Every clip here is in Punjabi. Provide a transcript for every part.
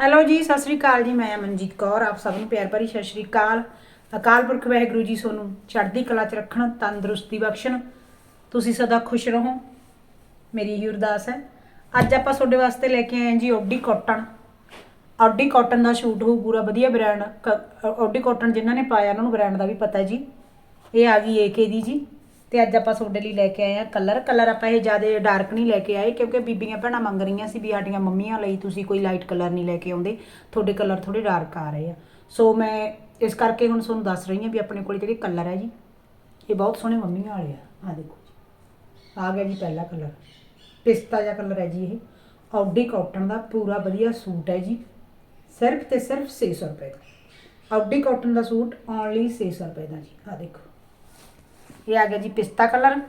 ਹੈਲੋ ਜੀ, ਸਤਿ ਸ੍ਰੀ ਅਕਾਲ ਜੀ, ਮੈਂ ਮਨਜੀਤ ਕੌਰ, ਆਪ ਸਭ ਨੂੰ ਪਿਆਰ ਭਰੀ ਸਤਿ ਸ੍ਰੀ ਅਕਾਲ। ਅਕਾਲ ਪੁਰਖ ਵਾਹਿਗੁਰੂ ਜੀ ਤੁਹਾਨੂੰ ਚੜ੍ਹਦੀ ਕਲਾ 'ਚ ਰੱਖਣ, ਤੰਦਰੁਸਤੀ ਬਖਸ਼ਣ। ਤੁਸੀਂ ਸਦਾ ਖੁਸ਼ ਰਹੋ, ਮੇਰੀ ਹੀ ਅਰਦਾਸ ਹੈ। ਅੱਜ ਆਪਾਂ ਤੁਹਾਡੇ ਵਾਸਤੇ ਲੈ ਕੇ ਆਏ ਜੀ ਓਡੀ ਕਾਟਨ। ਓਡੀ ਕਾਟਨ ਦਾ ਸ਼ੂਟ ਹੋ ਪੂਰਾ ਵਧੀਆ ਬ੍ਰਾਂਡ ਓਡੀ ਕਾਟਨ ਜਿਨ੍ਹਾਂ ਨੇ ਪਾਇਆ, ਉਹਨਾਂ ਨੂੰ ਬ੍ਰਾਂਡ ਦਾ ਵੀ ਪਤਾ ਜੀ। ਇਹ ਆ ਗਈ ਏਕੇ ਦੀ ਜੀ। ਤੇ ਅੱਜ ਆਪਾਂ ਤੁਹਾਡੇ ਲਈ ਲੈ ਕੇ ਆਏ ਆ ਕਲਰ। ਕਲਰ ਆਪਾਂ ਇਹ ਜ਼ਿਆਦਾ ਡਾਰਕ ਨਹੀਂ ਲੈ ਕੇ ਆਏ ਕਿਉਂਕਿ ਬੀਬੀਆਂ ਭੈਣਾਂ ਮੰਗ ਰਹੀਆਂ ਸੀ ਵੀ ਸਾਡੀਆਂ ਮੰਮੀਆਂ ਲਈ ਤੁਸੀਂ ਕੋਈ ਲਾਈਟ ਕਲਰ ਨਹੀਂ ਲੈ ਕੇ ਆਉਂਦੇ। ਤੁਹਾਡੇ ਕਲਰ ਥੋੜੇ ਡਾਰਕ ਆ ਰਹੇ ਆ। ਸੋ ਮੈਂ ਇਸ ਕਰਕੇ ਹੁਣ ਤੁਹਾਨੂੰ ਦੱਸ ਰਹੀ ਹਾਂ ਵੀ ਆਪਣੇ ਕੋਲ ਜਿਹੜੇ ਕਲਰ ਹੈ ਜੀ। ਇਹ ਬਹੁਤ ਸੋਹਣੇ ਮੰਮੀਆਂ ਵਾਲੇ ਆ। ਆ ਦੇਖੋ ਜੀ। ਆ ਗਿਆ ਜੀ ਪਹਿਲਾ ਕਲਰ। ਪਿਸਤਾ ਜਿਹਾ ਕਲਰ ਹੈ ਜੀ ਇਹ। ਆਉਡੀ ਕਾਟਨ ਦਾ ਪੂਰਾ ਵਧੀਆ ਸੂਟ ਹੈ ਜੀ। ਸਿਰਫ ਤੇ ਸਿਰਫ 600 ਰੁਪਏ ਦਾ। ਆਉਡੀ ਕਾਟਨ ਦਾ ਸੂਟ ਓਨਲੀ 600 ਰੁਪਏ ਦਾ ਜੀ। ਆ ਦੇਖੋ। ਇਹ ਆ ਗਿਆ ਜੀ ਪਿਸਤਾ ਕਲਰ।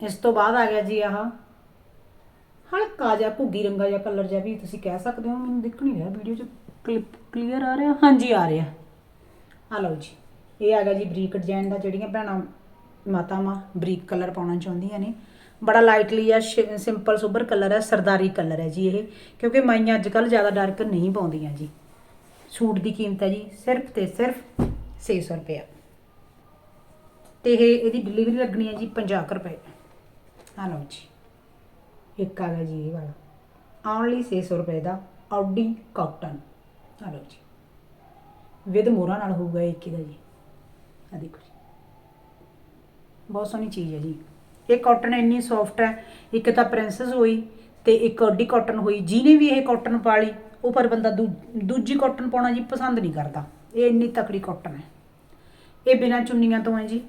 ਇਸ ਤੋਂ ਬਾਅਦ ਆ ਗਿਆ ਜੀ ਆਹ ਹਲਕਾ ਜਿਹਾ ਭੁੱਗੀ ਰੰਗਾ ਜਿਹਾ ਕਲਰ ਜਿਹਾ ਵੀ ਤੁਸੀਂ ਕਹਿ ਸਕਦੇ ਹੋ, ਮੈਨੂੰ ਦਿਖ ਨਹੀਂ ਰਿਹਾ ਵੀਡੀਓ 'ਚ ਕਲਿੱਪ ਕਲੀਅਰ ਆ ਰਿਹਾ। ਹਾਂਜੀ, ਆ ਰਿਹਾ। ਆ ਲਓ ਜੀ, ਇਹ ਆ ਗਿਆ ਜੀ ਬਰੀਕ ਡਿਜ਼ਾਈਨ ਦਾ ਜਿਹੜੀਆਂ ਭੈਣਾਂ ਮਾਤਾਵਾਂ ਬਰੀਕ ਕਲਰ ਪਾਉਣਾ ਚਾਹੁੰਦੀਆਂ ਨੇ। ਬੜਾ ਲਾਈਟਲੀ ਆ ਸਿੰਪਲ ਸੁਬਰ ਕਲਰ ਹੈ ਸਰਦਾਰੀ ਕਲਰ ਹੈ ਜੀ ਇਹ, ਕਿਉਂਕਿ ਮਾਈਆਂ ਅੱਜ ਕੱਲ ਜ਼ਿਆਦਾ ਡਾਰਕ ਨਹੀਂ ਪਾਉਂਦੀਆਂ ਜੀ। ਸੂਟ ਦੀ ਕੀਮਤ ਹੈ ਜੀ ਸਿਰਫ ਤੇ ਸਿਰਫ 600 ਰੁਪਇਆ। ਤੇ ਇਹ, ਇਹਦੀ ਡਿਲੀਵਰੀ ਲੱਗਣੀ ਹੈ ਜੀ 50 ਕੁ ਰੁਪਏ। ਆ ਲਓ ਜੀ, ਇੱਕ ਆ ਗਿਆ ਜੀ ਇਹ ਵਾਲਾ। ਓਨਲੀ 600 ਰੁਪਏ ਦਾ ਆਡੀ ਕਾਟਨ ਆ ਲਓ ਜੀ, ਵਿਦ ਮੋਹਰਾਂ ਨਾਲ ਹੋਊਗਾ ਇੱਕ ਦਾ ਜੀ। ਆ ਦੇਖੋ ਜੀ, ਬਹੁਤ ਸੋਹਣੀ ਚੀਜ਼ ਹੈ ਜੀ। ਇਹ ਕਾਟਨ ਇੰਨੀ ਸੌਫਟ ਹੈ, ਇੱਕ ਤਾਂ ਪ੍ਰਿੰਸਸ ਹੋਈ ਤੇ ਇੱਕ ਆਡੀ ਕਾਟਨ ਹੋਈ, ਜਿਹਨੇ ਵੀ ਇਹ ਕਾਟਨ ਪਾ ਲਈ ਉਹ ਪਰ ਬੰਦਾ ਦੂ- ਦੂਜੀ ਕਾਟਨ ਪਾਉਣਾ ਜੀ ਪਸੰਦ ਨਹੀਂ ਕਰਦਾ। ਇਹ ਇੰਨੀ ਤਕੜੀ ਕਾਟਨ ਹੈ। ਇਹ ਬਿਨਾਂ ਚੁੰਨੀਆਂ ਤੋਂ ਹੈ ਜੀ।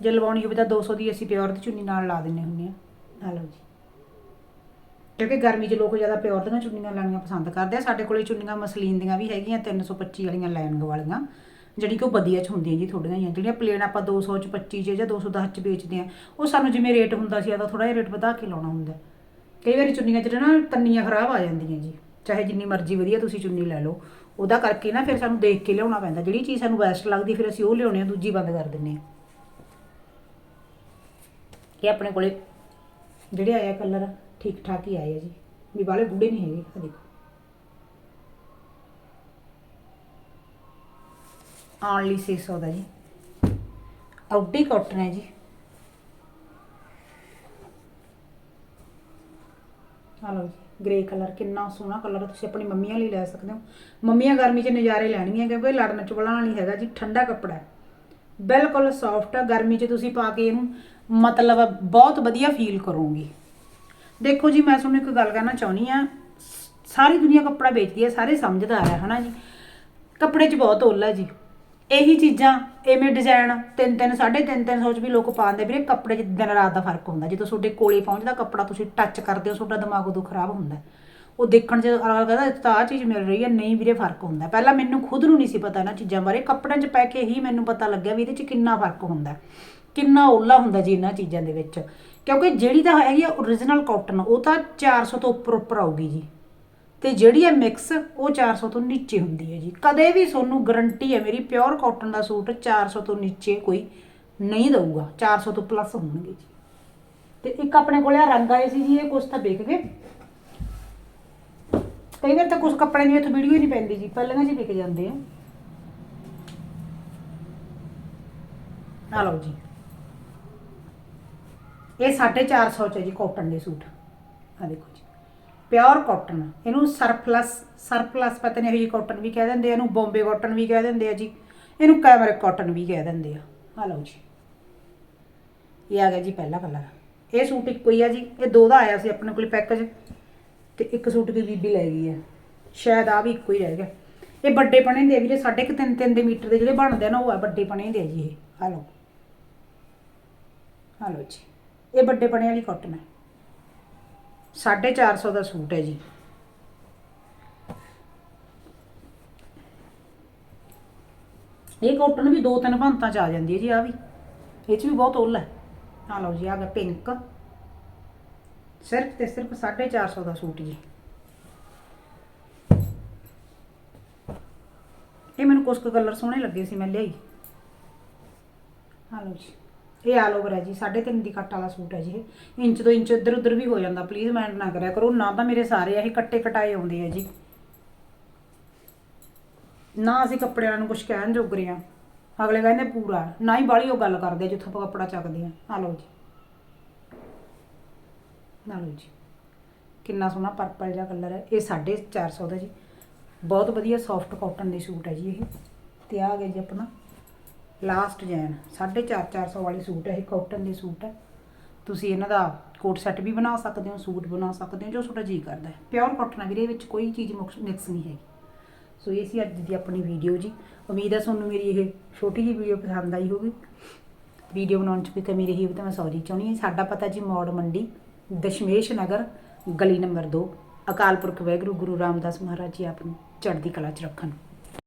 ਜੇ ਲਵਾਉਣੀ ਹੋਵੇ ਤਾਂ 200 ਦੀ ਅਸੀਂ ਪਿਓਰ ਦੀ ਚੁੰਨੀ ਨਾਲ ਲਾ ਦਿੰਨੇ ਹੁੰਨੇ ਆ ਆ ਲਓ ਜੀ। ਕਿਉਂਕਿ ਗਰਮੀ 'ਚ ਲੋਕ ਜ਼ਿਆਦਾ ਪਿਓਰ ਦੀਆਂ ਚੁੰਨੀਆਂ ਲਾਉਣੀਆਂ ਪਸੰਦ ਕਰਦੇ ਆ। ਸਾਡੇ ਕੋਲੇ ਚੁੰਨੀਆਂ ਮਸਲੀਨ ਦੀਆਂ ਵੀ ਹੈਗੀਆਂ 325 ਵਾਲੀਆਂ ਲਾਈਨਿੰਗ ਵਾਲੀਆਂ। ਜਿਹੜੀ ਕਿ ਉਹ ਵਧੀਆ ਚ ਹੁੰਦੀਆਂ ਜੀ ਥੋੜੀਆਂ ਜਿਹੀਆਂ। ਜਿਹੜੀਆਂ ਪਲੇਨ ਆਪਾਂ 200 ਚ 25 ਚ ਜਾਂ 210 ਚ ਵੇਚਦੇ ਆ ਉਹ ਸਾਨੂੰ ਜਿਵੇਂ ਰੇਟ ਹੁੰਦਾ ਸੀ, ਆਦਾ ਥੋੜਾ ਜਿਹਾ ਰੇਟ ਵਧਾ ਕੇ ਲਾਉਣਾ ਹੁੰਦਾ। ਕਈ ਵਾਰੀ ਚੁੰਨੀਆਂ 'ਚ ਨਾ ਤੰਨੀਆਂ ਖਰਾਬ ਆ ਜਾਂਦੀਆਂ ਜੀ। ਚਾਹੇ ਜਿੰਨੀ ਮਰਜ਼ੀ ਵਧੀਆ ਤੁਸੀਂ ਚੁੰਨੀ ਲੈ ਲਓ। ਉਹਦਾ ਕਰਕੇ ਨਾ ਫਿਰ ਸਾਨੂੰ ਦੇਖ ਕੇ ਲਿਆਉਣਾ ਪੈਂਦਾ। ਜਿਹੜੀ ਚੀਜ਼ ਸਾਨੂੰ ਬੈਸਟ ਲੱਗਦੀ ਫਿਰ ਅਸੀਂ ਉਹ ਲਿਆਉਣੇ ਆ, ਦੂਜੀ ਬੰਦ ਕਰ ਦਿੰਨੇ ਆ। ਇਹ ਆਪਣੇ ਕੋਲੇ ਜਿਹੜੇ ਆਇਆ ਕਲਰ ਠੀਕ ਠਾਕ ਹੀ ਆਏ ਆ ਜੀ। ਵੀ ਬਾਲੇ ਬੁੱਢੇ ਨਹੀਂ ਹੈਗੇ ਆ ਦੇਖੋ। ਓਨਲੀ 600 ਦਾ ਜੀ। ਆਊਟੀ ਕਾਟਨ ਹੈ ਜੀ। ਆ ਲਓ ਜੀ ਗ੍ਰੇ ਕਲਰ ਕਿੰਨਾ ਸੋਹਣਾ ਕਲਰ ਤੁਸੀਂ ਆਪਣੀ ਮੰਮੀਆਂ ਲਈ ਲੈ ਸਕਦੇ ਹੋ। ਮੰਮੀਆਂ ਗਰਮੀ 'ਚ ਨਜ਼ਾਰੇ ਲੈਣਗੀਆਂ ਕਿਉਂਕਿ ਲੜਨ ਚੁਗਲਣ ਨਹੀਂ ਹੈਗਾ ਜੀ, ਠੰਡਾ ਕੱਪੜਾ ਹੈ। ਬਿਲਕੁਲ ਸੌਫਟ ਹੈ ਗਰਮੀ 'ਚ ਤੁਸੀਂ ਪਾ ਕੇ ਇਹਨੂੰ ਮਤਲਬ ਬਹੁਤ ਵਧੀਆ ਫੀਲ ਕਰੋਗੇ। ਦੇਖੋ ਜੀ, ਮੈਂ ਤੁਹਾਨੂੰ ਇੱਕ ਗੱਲ ਕਰਨਾ ਚਾਹੁੰਦੀ ਆ ਸਾਰੀ ਦੁਨੀਆ ਕੱਪੜਾ ਵੇਚਦੀ ਹੈ, ਸਾਰੇ ਸਮਝਦਾਰ ਹੈ, ਹਨਾ ਜੀ। ਕੱਪੜੇ 'ਚ ਬਹੁਤ ਓਲਾ ਜੀ। ਇਹੀ ਚੀਜ਼ਾਂ ਐਵੇਂ ਡਿਜ਼ਾਈਨ ਤਿੰਨ ਤਿੰਨ, ਸਾਢੇ ਤਿੰਨ ਤਿੰਨ ਸੌ 'ਚ ਵੀ ਲੋਕ ਪਾਉਂਦੇ ਵੀਰੇ, ਕੱਪੜੇ 'ਚ ਦਿਨ ਰਾਤ ਦਾ ਫ਼ਰਕ ਹੁੰਦਾ। ਜਦੋਂ ਤੁਹਾਡੇ ਕੋਲੇ ਪਹੁੰਚਦਾ ਕੱਪੜਾ, ਤੁਸੀਂ ਟੱਚ ਕਰਦੇ ਹੋ, ਤੁਹਾਡਾ ਦਿਮਾਗ ਉਦੋਂ ਖਰਾਬ ਹੁੰਦਾ। ਉਹ ਦੇਖਣ 'ਚ ਅਗਲਾ ਕਹਿੰਦਾ ਤਾਂ ਆਹ ਚੀਜ਼ ਮਿਲ ਰਹੀ ਹੈ। ਨਹੀਂ ਵੀਰੇ, ਫ਼ਰਕ ਹੁੰਦਾ। ਪਹਿਲਾਂ ਮੈਨੂੰ ਖੁਦ ਨੂੰ ਨਹੀਂ ਸੀ ਪਤਾ ਇਹਨਾਂ ਚੀਜ਼ਾਂ ਬਾਰੇ। ਕੱਪੜਿਆਂ 'ਚ ਪੈ ਕੇ ਹੀ ਮੈਨੂੰ ਪਤਾ ਲੱਗਿਆ ਵੀ ਇਹਦੇ 'ਚ ਕਿੰਨਾ ਫ਼ਰਕ ਹੁੰਦਾ। ਕਿੰਨਾ ਓਲਾ ਹੁੰਦਾ ਜੀ ਇਹਨਾਂ ਚੀਜ਼ਾਂ ਦੇ ਵਿੱਚ। ਕਿਉਂਕਿ ਜਿਹੜੀ ਤਾਂ ਹੈਗੀ ਆ origignal ਕਾਟਨ ਉਹ ਤਾਂ 400 ਤੋਂ ਉੱਪਰ ਉੱਪਰ ਆਊਗੀ ਜੀ। ਤੇ ਜਿਹੜੀ ਹੈ ਮਿਕਸ ਉਹ 400 ਤੋਂ ਨੀਚੇ ਹੁੰਦੀ ਹੈ ਜੀ। ਕਦੇ ਵੀ ਤੁਹਾਨੂੰ ਗਰੰਟੀ ਹੈ, ਮੇਰੀ ਪਿਓਰ ਕਾਟਨ ਦਾ ਸੂਟ 400 ਤੋਂ ਨੀਚੇ ਕੋਈ ਨਹੀਂ ਦਊਗਾ। 400 ਤੋਂ ਪਲੱਸ ਹੋਣਗੇ ਜੀ। ਤੇ ਇੱਕ ਆਪਣੇ ਕੋਲੇ ਆ ਰੰਗ ਆਏ ਸੀ ਜੀ, ਇਹ ਕੁਛ ਤਾਂ ਵਿਕ ਗਏ। ਕਈ ਵਾਰ ਤਾਂ ਕੁਝ ਕੱਪੜੇ ਦੀ ਇੱਥੇ ਵੀਡੀਓ ਹੀ ਨਹੀਂ ਪੈਂਦੀ ਜੀ ਪਹਿਲਾਂ ਜੀ ਵਿਕ ਜਾਂਦੇ ਆ। ਆ ਲਓ ਜੀ। ਇਹ 450 ਚ ਹੈ ਜੀ ਕਾਟਨ ਦੇ ਸੂਟ। ਆ ਦੇਖੋ ਜੀ। ਪਿਓਰ ਕਾਟਨ ਇਹਨੂੰ ਸਰਪਲਸ ਸਰਪਲਸ ਪਤਾ ਨਹੀਂ ਇਹ ਜੀ ਕਾਟਨ ਵੀ ਕਹਿ ਦਿੰਦੇ ਆ, ਇਹਨੂੰ ਬੰਬੇ ਕਾਟਨ ਵੀ ਕਹਿ ਦਿੰਦੇ ਆ ਜੀ। ਇਹਨੂੰ ਕੈਮਰਿਕ ਕਾਟਨ ਵੀ ਕਹਿ ਦਿੰਦੇ ਆ। ਆ ਲਓ ਜੀ। ਇਹ ਆ ਗਿਆ ਜੀ ਪਹਿਲਾ ਕਲਰ ਇਹ ਸੂਟ ਇੱਕੋ ਹੀ ਆ ਜੀ। ਇਹ ਦੋ ਦਾ ਆਇਆ ਸੀ ਆਪਣੇ ਕੋਲ ਪੈਕੇਜ ਤੇ ਇੱਕ ਸੂਟ ਦੀ ਬੀਬੀ ਲੈ ਗਈ ਆ ਸ਼ਾਇਦ ਆ ਵੀ ਇੱਕੋ ਹੀ ਰਹਿ ਗਿਆ। ਇਹ ਵੱਡੇ ਪਣੇ ਦੇ ਆ ਵੀਰੇ, ਸਾਢੇ ਕੁ ਤਿੰਨ ਤਿੰਨ ਦੇ ਮੀਟਰ ਦੇ ਜਿਹੜੇ ਬਣਦੇ ਆ ਨਾ, ਉਹ ਆ ਵੱਡੇ ਪਣੇ ਦੇ ਆ ਜੀ ਇਹ। ਆ ਲਓ। ਆ ਲਓ ਜੀ। ਇਹ ਵੱਡੇ ਪਣੇ ਵਾਲੀ ਕਾਟਨ ਹੈ। 450 ਦਾ ਸੂਟ ਹੈ ਜੀ। ਇਹ ਕੋਟਨ ਵੀ ਦੋ ਤਿੰਨ ਭੰਤਾਂ ਚ ਆ ਜਾਂਦੀ ਹੈ ਜੀ ਆ ਵੀ। ਇਹ ਚ ਵੀ ਬਹੁਤ ਉੱਲ ਹੈ। ਆ ਲਓ ਜੀ ਆ ਗਿਆ ਪਿੰਕ ਸਿਰਫ ਤੇ ਸਿਰਫ 450 ਦਾ ਸੂਟ ਜੀ। ਇਹ ਮੈਨੂੰ ਕੁਝ ਕੁ ਕਲਰ ਸੋਹਣੇ ਲੱਗੇ ਸੀ, ਮੈਂ ਲਿਆਈ। ਆ ਲਓ ਜੀ। ਇਹ ਆਲ ਓਵਰ ਹੈ ਜੀ 3.5 ਦੀ ਕੱਟ ਵਾਲਾ ਸੂਟ ਹੈ ਜੀ ਇਹ। ਇੰਚ ਤੋਂ ਇੰਚ ਇੱਧਰ ਉੱਧਰ ਵੀ ਹੋ ਜਾਂਦਾ ਪਲੀਜ਼ ਮੈਂਡ ਨਾ ਕਰਿਆ ਕਰੋ, ਨਾ ਤਾਂ ਮੇਰੇ ਸਾਰੇ ਇਹ ਕੱਟੇ ਕਟਾਏ ਆਉਂਦੇ ਆ ਜੀ। ਨਾ ਅਸੀਂ ਕੱਪੜਿਆਂ ਨੂੰ ਕੁਝ ਕਹਿਣ ਜੋਗ ਰਹੇ ਹਾਂ ਅਗਲੇ ਕਹਿੰਦੇ ਪੂਰਾ, ਨਾ ਹੀ ਬਾਲੀ ਉਹ ਗੱਲ ਕਰਦੇ ਜਿੱਥੋਂ ਆਪਾਂ ਕੱਪੜਾ ਚੱਕਦੇ ਆ। ਆ ਲਓ ਜੀ। ਨਾ ਲਓ ਜੀ। ਕਿੰਨਾ ਸੋਹਣਾ ਪਰਪਲ ਜਿਹਾ ਕਲਰ ਹੈ। ਇਹ 450 ਦਾ ਜੀ। ਬਹੁਤ ਵਧੀਆ ਸੌਫਟ ਕਾਟਨ ਦੇ ਸੂਟ ਹੈ ਜੀ ਇਹ। ਤੇ ਆ ਗਿਆ ਜੀ ਆਪਣਾ। ਲਾਸਟ ਜੈਨ 450 400 ਵਾਲੀ ਸੂਟ ਹੈ, ਇਹ ਕਾਟਨ ਦੇ ਸੂਟ ਹੈ। ਤੁਸੀਂ ਇਹਨਾਂ ਦਾ ਕੋਟ ਸੈੱਟ ਵੀ ਬਣਾ ਸਕਦੇ ਹੋ, ਸੂਟ ਬਣਾ ਸਕਦੇ ਹੋ, ਜੋ ਤੁਹਾਡਾ ਜੀ ਕਰਦਾ ਹੈ। ਪਿਓਰ ਕਾਟਨ ਹੈ ਵੀਰੇ ਵਿੱਚ ਕੋਈ ਚੀਜ਼ ਮਿਕਸ ਨਹੀਂ ਹੈਗੀ। ਸੋ ਇਹ ਸੀ ਅੱਜ ਦੀ ਆਪਣੀ ਵੀਡੀਓ ਜੀ। ਉਮੀਦ ਹੈ ਤੁਹਾਨੂੰ ਮੇਰੀ ਇਹ ਛੋਟੀ ਜਿਹੀ ਵੀਡੀਓ ਪਸੰਦ ਆਈ ਹੋਵੇ ਵੀਡੀਓ ਬਣਾਉਣ 'ਚ ਕੋਈ ਕਮੀ ਰਹੀ ਹੋਵੇ ਤਾਂ ਮੈਂ ਸੌਰੀ ਚਾਹੁੰਦੀ ਹਾਂ। ਸਾਡਾ ਪਤਾ ਜੀ ਮੌੜ ਮੰਡੀ, ਦਸ਼ਮੇਸ਼ ਨਗਰ, ਗਲੀ ਨੰਬਰ 2 ਅਕਾਲ ਪੁਰਖ ਵੈਗਰੂ ਗੁਰੂ ਰਾਮਦਾਸ ਮਹਾਰਾਜ ਜੀ ਆਪ ਨੂੰ ਚੜ੍ਹਦੀ ਕਲਾ 'ਚ ਰੱਖਣ।